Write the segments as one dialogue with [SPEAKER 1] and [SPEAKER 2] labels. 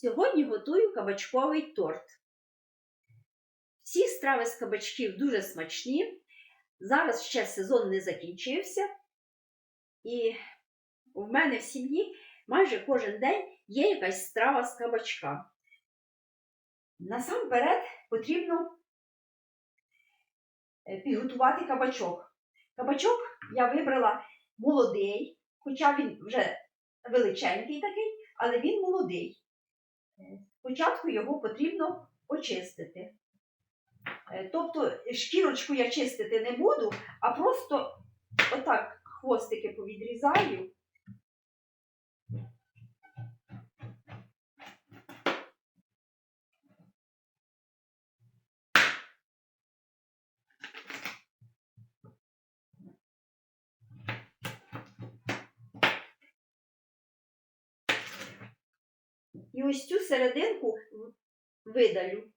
[SPEAKER 1] сьогодні готую кабачковий торт. Всі страви з кабачків дуже смачні. Зараз ще сезон не закінчився, і в мене в сім'ї майже кожен день є якась страва з кабачка. Насамперед потрібно е, підготувати кабачок. Кабачок я вибрала молодий, хоча він вже величенький такий, але він молодий. Спочатку його потрібно очистити. Е, Тобто шкірочку я чистити не буду, а просто отак хвостики повідрізаю. І ось цю серединку видалю.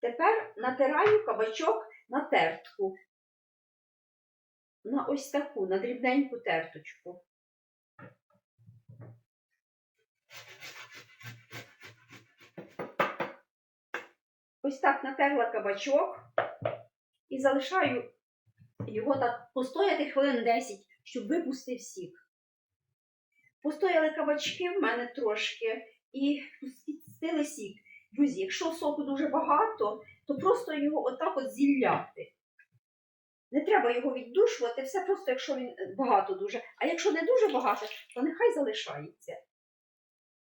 [SPEAKER 1] Тепер натираю кабачок на тертку. На ось таку, на дрібненьку терточку. Ось так натерла кабачок і залишаю його так постояти хвилин 10, щоб випустив сік. Постояли кабачки в мене трошки і пустили сік. Друзі, якщо соку дуже багато, то просто його отак от зілляти. Не треба його віддушувати, все просто, якщо він багато дуже. А якщо не дуже багато, то нехай залишається.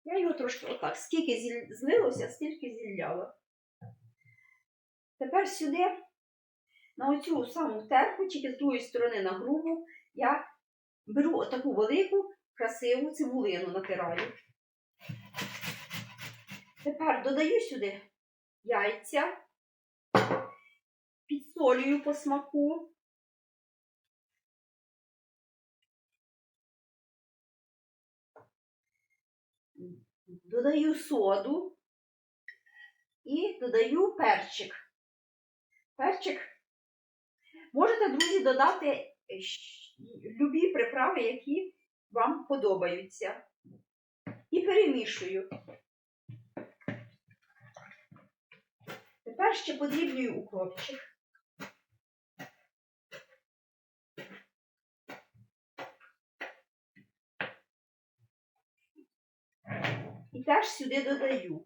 [SPEAKER 1] Я його трошки отак, скільки злилося, стільки зілляла. Тепер сюди, на оцю саму терку, тільки з другої сторони на грубу, я беру отаку велику, красиву цибулину натираю. Тепер додаю сюди яйця, підсолюю по смаку. Додаю соду і додаю перчик. Перчик. Можете, друзі, додати любі приправи, які вам подобаються. І перемішую. Тепер ще подрібнюю укропчик. І теж сюди додаю.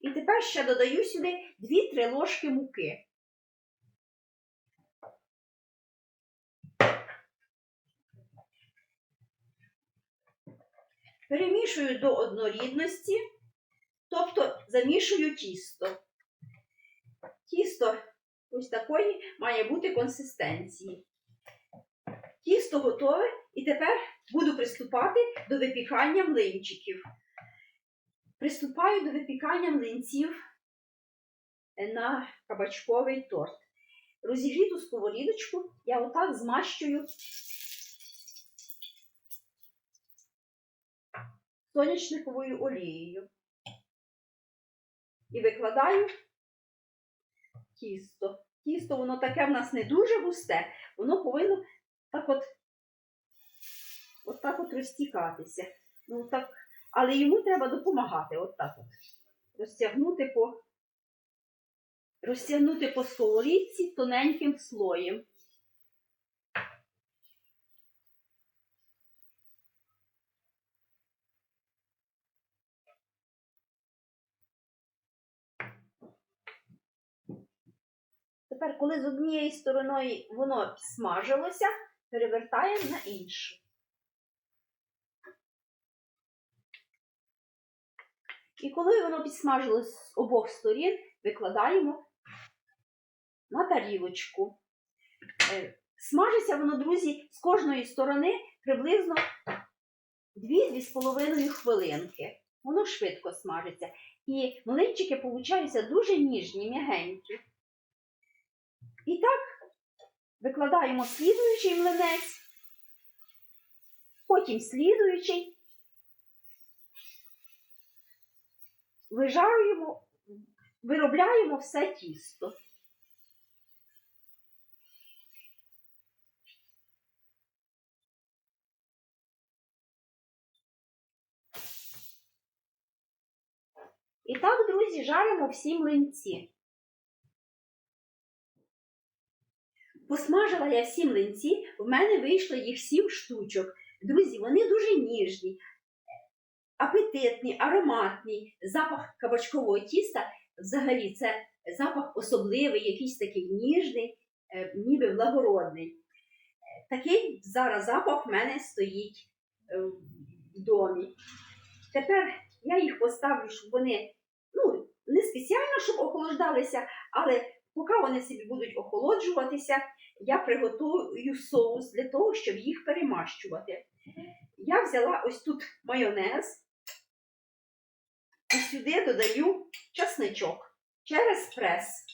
[SPEAKER 1] І тепер ще додаю сюди 2-3 ложки муки. Перемішую до однорідності, тобто замішую тісто. Тісто ось такої має бути консистенції. Тісто готове, і тепер буду приступати до випікання млинчиків. Приступаю до випікання млинців на кабачковий торт. Розігріту сковорідочку я отак змащую соняшниковою олією. І викладаю тісто. Тісто, воно таке в нас не дуже густе, воно повинно так от, от так от розтікатися. Ну, так, але йому треба допомагати. От так от. Розтягнути по, розтягнути по сковорідці тоненьким слоєм. Тепер, коли з однієї сторони воно смажилося, перевертаємо на іншу. І коли воно підсмажилось з обох сторін, викладаємо на тарілочку. Е, Смажиться воно, друзі, з кожної сторони приблизно 2-2,5 хвилинки. Воно швидко смажиться. І млинчики получаються дуже ніжні, м'ягенькі. І так викладаємо слідуючий млинець, потім слідуючий, вижарюємо, виробляємо все тісто. І так, друзі, жаримо всі млинці. Посмажила я всі млинці, в мене вийшло їх сім штучок. Друзі, вони дуже ніжні, апетитні, ароматні. Запах кабачкового тіста взагалі це запах особливий, якийсь такий ніжний, е, ніби благородний. Такий зараз запах в мене стоїть е, в домі. Тепер я їх поставлю, щоб вони ну, не спеціально, щоб охолоджалися, але поки вони собі будуть охолоджуватися, я приготую соус для того, щоб їх перемащувати. Я взяла ось тут майонез і сюди додаю часничок через прес.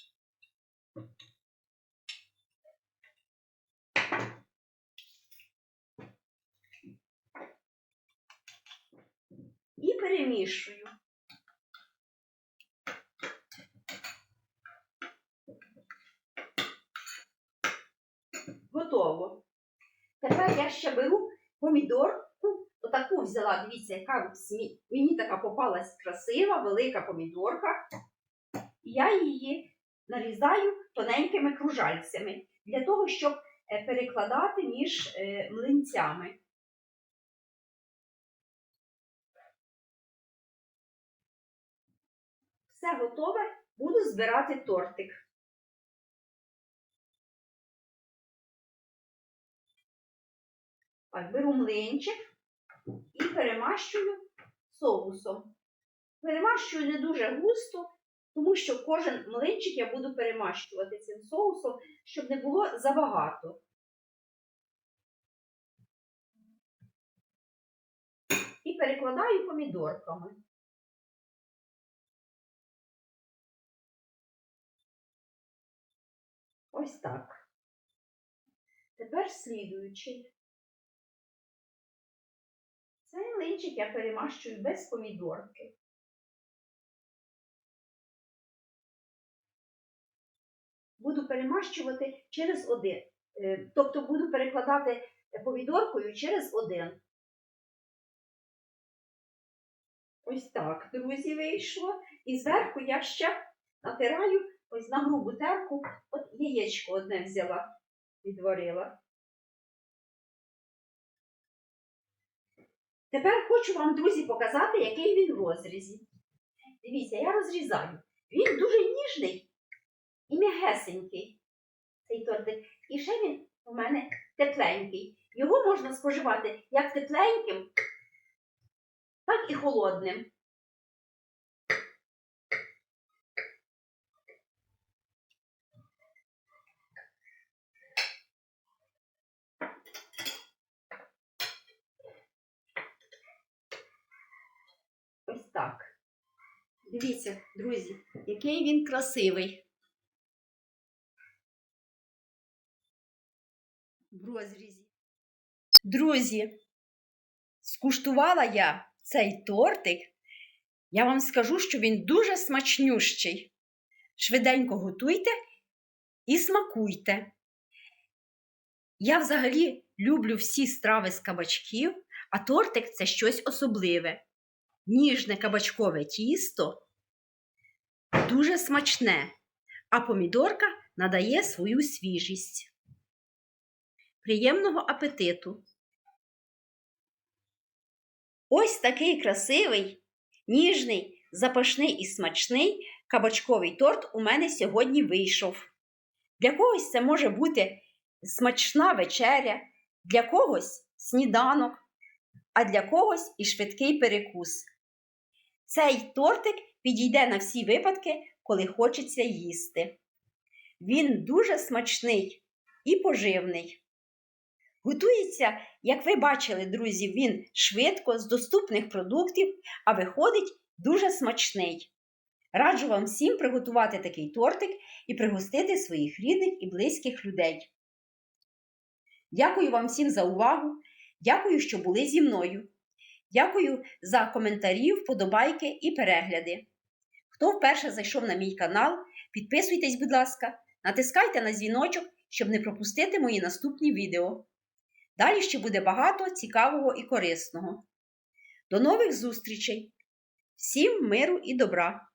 [SPEAKER 1] І перемішую. Готово. Тепер я ще беру помідорку. Отаку взяла, дивіться, яка смі- мені така попалась красива, велика помідорка. Я її нарізаю тоненькими кружальцями для того, щоб е, перекладати між е, млинцями. Все готове, буду збирати тортик. Так, беру млинчик і перемащую соусом. Перемащую не дуже густо, тому що кожен млинчик я буду перемащувати цим соусом, щоб не було забагато. І перекладаю помідорками. Ось так. Тепер слідуючий. Цей млинчик я перемащую без помідорки. Буду перемащувати через один. Е, Тобто буду перекладати помідоркою через один. Ось так, друзі, вийшло. І зверху я ще натираю ось на грубу терку, от яєчко одне взяла, відварила. Тепер хочу вам, друзі, показати, який він в розрізі. Дивіться, я розрізаю. Він дуже ніжний і м'ягесенький, цей тортик. І ще він у мене тепленький. Його можна споживати як тепленьким, так і холодним. Ось так. Дивіться, друзі, який він красивий. В розрізі. Друзі, скуштувала я цей тортик. Я вам скажу, що він дуже смачнющий. Швиденько готуйте і смакуйте. Я взагалі люблю всі страви з кабачків, а тортик це щось особливе ніжне кабачкове тісто дуже смачне, а помідорка надає свою свіжість. Приємного апетиту! Ось такий красивий, ніжний, запашний і смачний кабачковий торт у мене сьогодні вийшов. Для когось це може бути смачна вечеря, для когось сніданок, а для когось і швидкий перекус. Цей тортик підійде на всі випадки, коли хочеться їсти. Він дуже смачний і поживний. Готується, як ви бачили, друзі, він швидко, з доступних продуктів, а виходить дуже смачний. Раджу вам всім приготувати такий тортик і пригостити своїх рідних і близьких людей. Дякую вам всім за увагу. Дякую, що були зі мною. Дякую за коментарі, вподобайки і перегляди. Хто вперше зайшов на мій канал, підписуйтесь, будь ласка, натискайте на дзвіночок, щоб не пропустити мої наступні відео. Далі ще буде багато цікавого і корисного. До нових зустрічей! Всім миру і добра!